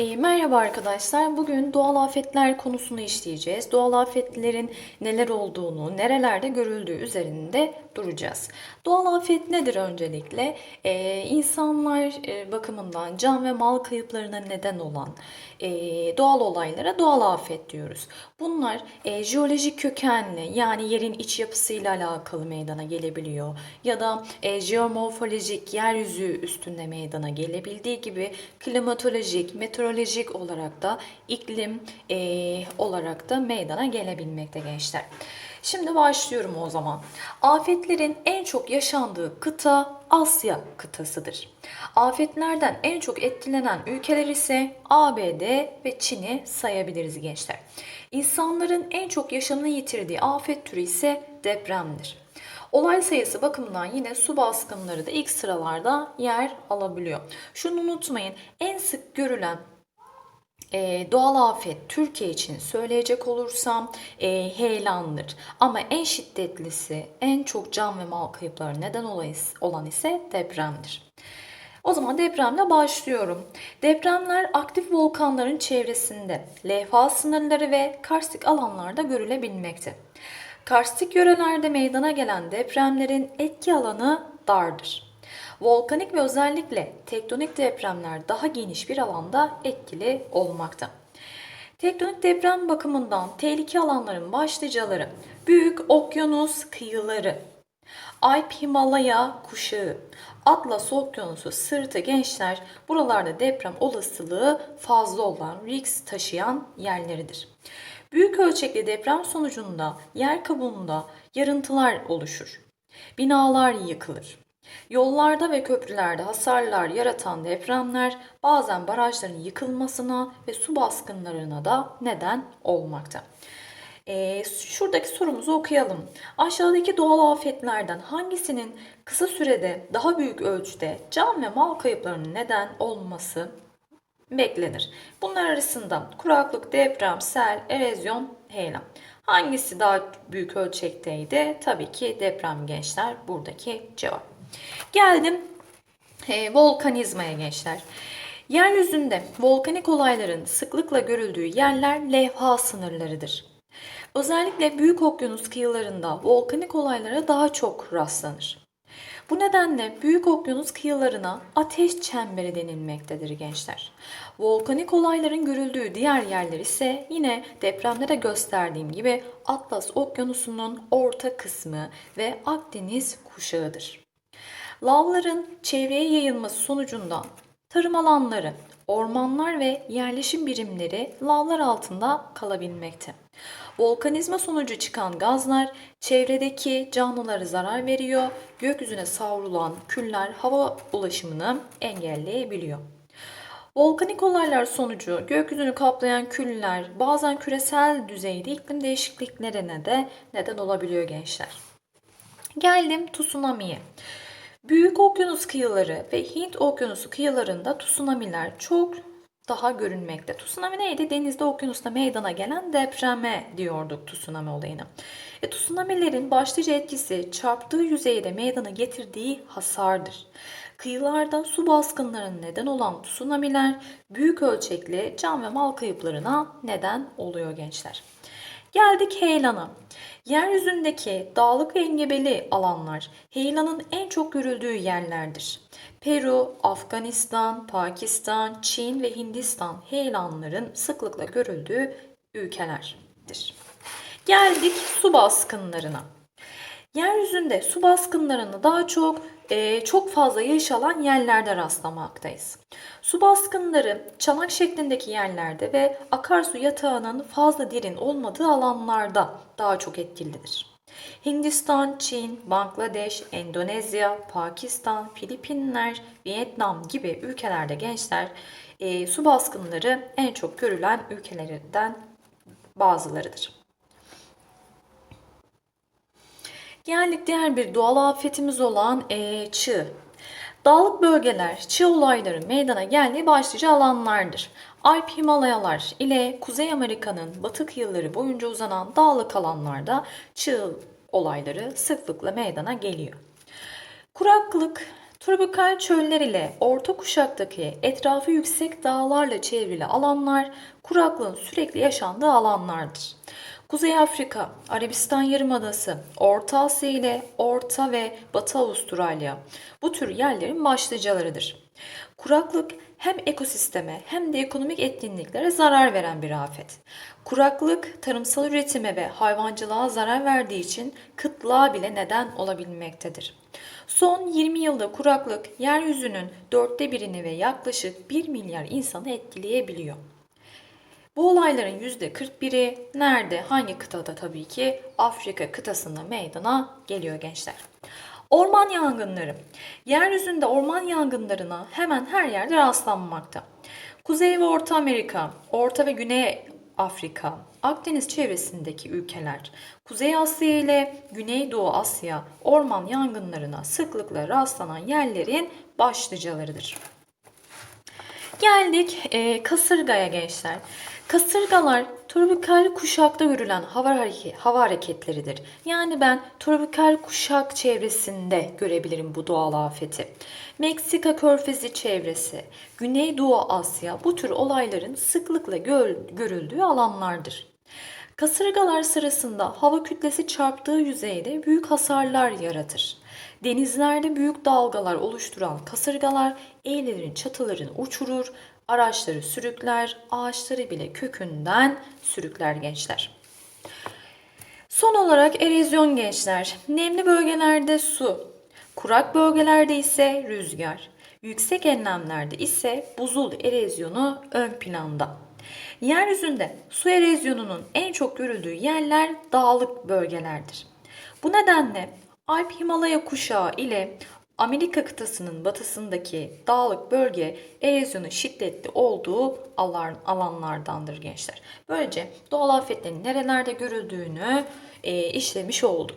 E, merhaba arkadaşlar. Bugün doğal afetler konusunu işleyeceğiz. Doğal afetlerin neler olduğunu, nerelerde görüldüğü üzerinde duracağız. Doğal afet nedir öncelikle? E, insanlar e, bakımından can ve mal kayıplarına neden olan e, doğal olaylara doğal afet diyoruz. Bunlar e, jeolojik kökenli yani yerin iç yapısıyla alakalı meydana gelebiliyor. Ya da e, jeomorfolojik yeryüzü üstünde meydana gelebildiği gibi klimatolojik, meteorolojik olarak da iklim e, olarak da meydana gelebilmekte gençler. Şimdi başlıyorum o zaman. Afetlerin en çok yaşandığı kıta Asya kıtasıdır. Afetlerden en çok etkilenen ülkeler ise ABD ve Çin'i sayabiliriz gençler. İnsanların en çok yaşamını yitirdiği afet türü ise depremdir. Olay sayısı bakımından yine su baskınları da ilk sıralarda yer alabiliyor. Şunu unutmayın en sık görülen e, doğal afet Türkiye için söyleyecek olursam e, heyelandır. Ama en şiddetlisi, en çok can ve mal kayıpları neden olan ise depremdir. O zaman depremle başlıyorum. Depremler aktif volkanların çevresinde, levha sınırları ve karstik alanlarda görülebilmekte. Karstik yörelerde meydana gelen depremlerin etki alanı dardır. Volkanik ve özellikle tektonik depremler daha geniş bir alanda etkili olmakta. Tektonik deprem bakımından tehlike alanların başlıcaları Büyük Okyanus kıyıları, Alp Himalaya kuşağı, Atlas Okyanusu sırtı gençler buralarda deprem olasılığı fazla olan risk taşıyan yerleridir. Büyük ölçekli deprem sonucunda yer kabuğunda yarıntılar oluşur. Binalar yıkılır. Yollarda ve köprülerde hasarlar yaratan depremler bazen barajların yıkılmasına ve su baskınlarına da neden olmakta. Ee, şuradaki sorumuzu okuyalım. Aşağıdaki doğal afetlerden hangisinin kısa sürede daha büyük ölçüde can ve mal kayıplarının neden olması beklenir? Bunlar arasında kuraklık, deprem, sel, erozyon, heyelan. Hangisi daha büyük ölçekteydi? Tabii ki deprem gençler buradaki cevap. Geldim e, volkanizmaya gençler. Yeryüzünde volkanik olayların sıklıkla görüldüğü yerler levha sınırlarıdır. Özellikle büyük okyanus kıyılarında volkanik olaylara daha çok rastlanır. Bu nedenle büyük okyanus kıyılarına ateş çemberi denilmektedir gençler. Volkanik olayların görüldüğü diğer yerler ise yine depremde de gösterdiğim gibi Atlas Okyanusu'nun orta kısmı ve Akdeniz kuşağıdır. Lavların çevreye yayılması sonucunda tarım alanları, ormanlar ve yerleşim birimleri lavlar altında kalabilmekte. Volkanizma sonucu çıkan gazlar çevredeki canlılara zarar veriyor, gökyüzüne savrulan küller hava ulaşımını engelleyebiliyor. Volkanik olaylar sonucu gökyüzünü kaplayan küller bazen küresel düzeyde iklim değişikliklerine de neden olabiliyor gençler. Geldim tsunami'ye. Büyük okyanus kıyıları ve Hint okyanusu kıyılarında tsunami'ler çok daha görünmekte. Tsunami neydi? Denizde, okyanusta meydana gelen depreme diyorduk tsunami olayına. E, tsunami'lerin başlıca etkisi çarptığı yüzeyde meydana getirdiği hasardır. Kıyılarda su baskınlarının neden olan tsunami'ler büyük ölçekli can ve mal kayıplarına neden oluyor gençler. Geldik heyelana. Yeryüzündeki dağlık ve engebeli alanlar heyelanın en çok görüldüğü yerlerdir. Peru, Afganistan, Pakistan, Çin ve Hindistan heyelanların sıklıkla görüldüğü ülkelerdir. Geldik su baskınlarına. Yeryüzünde su baskınlarını daha çok çok fazla yağış alan yerlerde rastlamaktayız. Su baskınları çanak şeklindeki yerlerde ve akarsu yatağının fazla derin olmadığı alanlarda daha çok etkilidir. Hindistan, Çin, Bangladeş, Endonezya, Pakistan, Filipinler, Vietnam gibi ülkelerde gençler e, su baskınları en çok görülen ülkelerden bazılarıdır. Geldik diğer bir doğal afetimiz olan e, çığ. Dağlık bölgeler çığ olayları meydana geldiği başlıca alanlardır. Alp Himalayalar ile Kuzey Amerika'nın batı kıyıları boyunca uzanan dağlık alanlarda çığ olayları sıklıkla meydana geliyor. Kuraklık, Tropikal çöller ile orta kuşaktaki etrafı yüksek dağlarla çevrili alanlar kuraklığın sürekli yaşandığı alanlardır. Kuzey Afrika, Arabistan Yarımadası, Orta Asya ile Orta ve Batı Avustralya bu tür yerlerin başlıcalarıdır. Kuraklık hem ekosisteme hem de ekonomik etkinliklere zarar veren bir afet. Kuraklık tarımsal üretime ve hayvancılığa zarar verdiği için kıtlığa bile neden olabilmektedir. Son 20 yılda kuraklık yeryüzünün dörtte birini ve yaklaşık 1 milyar insanı etkileyebiliyor. Bu olayların %41'i nerede, hangi kıtada tabii ki Afrika kıtasında meydana geliyor gençler. Orman yangınları. Yeryüzünde orman yangınlarına hemen her yerde rastlanmakta. Kuzey ve Orta Amerika, Orta ve Güney Afrika, Akdeniz çevresindeki ülkeler, Kuzey Asya ile Güneydoğu Asya orman yangınlarına sıklıkla rastlanan yerlerin başlıcalarıdır. Geldik e, kasırgaya gençler. Kasırgalar tropikal kuşakta görülen hava, hareke- hava hareketleridir. Yani ben tropikal kuşak çevresinde görebilirim bu doğal afeti. Meksika körfezi çevresi, Güneydoğu Asya bu tür olayların sıklıkla gör- görüldüğü alanlardır. Kasırgalar sırasında hava kütlesi çarptığı yüzeyde büyük hasarlar yaratır. Denizlerde büyük dalgalar oluşturan kasırgalar evlerin çatılarını uçurur, araçları sürükler, ağaçları bile kökünden sürükler gençler. Son olarak erozyon gençler. Nemli bölgelerde su, kurak bölgelerde ise rüzgar, yüksek enlemlerde ise buzul erozyonu ön planda. Yeryüzünde su erozyonunun en çok görüldüğü yerler dağlık bölgelerdir. Bu nedenle Alp Himalaya kuşağı ile Amerika kıtasının batısındaki dağlık bölge erozyonu şiddetli olduğu alan- alanlardandır gençler. Böylece doğal afetlerin nerelerde görüldüğünü e, işlemiş olduk.